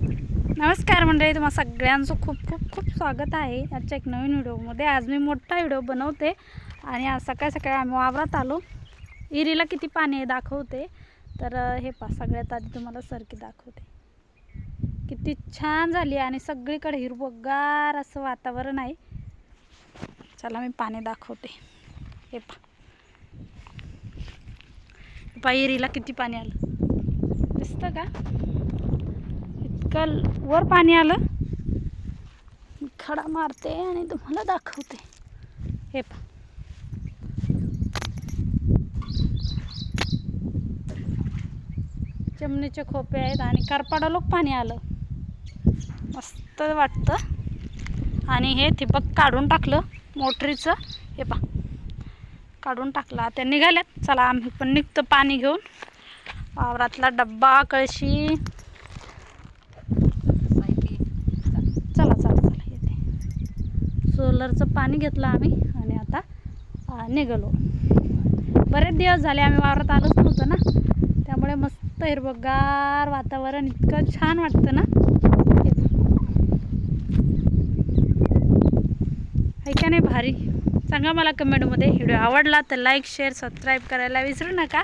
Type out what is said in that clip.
नमस्कार मंडळी तुम्हाला सगळ्यांचं खूप खूप खूप स्वागत आहे आजच्या एक नवीन व्हिडिओमध्ये. आज मी मोठा व्हिडिओ बनवते आणि आज सकाळी सकाळी आम्ही वावरात आलो. इरीला किती पाणी आहे दाखवते. तर हे पा सगळ्यात आधी तुम्हाला सरकी दाखवते. किती छान झाली आणि सगळीकडे हिरवगार असं वातावरण आहे. चला मी पाणी दाखवते. हे पा हे पा इरीला किती पाणी आलं. दिसतं का? काल वर पाणी आलं. खडा मारते आणि तुम्हाला दाखवते. हे पा चिमणीचे खोपे आहेत आणि करपाडा लोक पाणी आलं. मस्त वाटतं. आणि हे ठिबक काढून टाकलं मोटरीचं. हे पा काढून टाकलं. आता निघाल्यात. चला आम्ही पण निघतो पाणी घेऊन. वावरातला डब्बा कळशी चला चला चला येते सोलरचं पाणी घेतलं आम्ही आणि आता निघालो. बरेच दिवस झाले आम्ही वावरात आलोच नव्हतं ना त्यामुळे मस्त हिरवगार वातावरण इतकं छान वाटतं ना. ऐका नाही भारी? सांगा मला कमेंटमध्ये व्हिडिओ आवडला तर लाईक शेअर सबस्क्राईब करायला विसरू नका.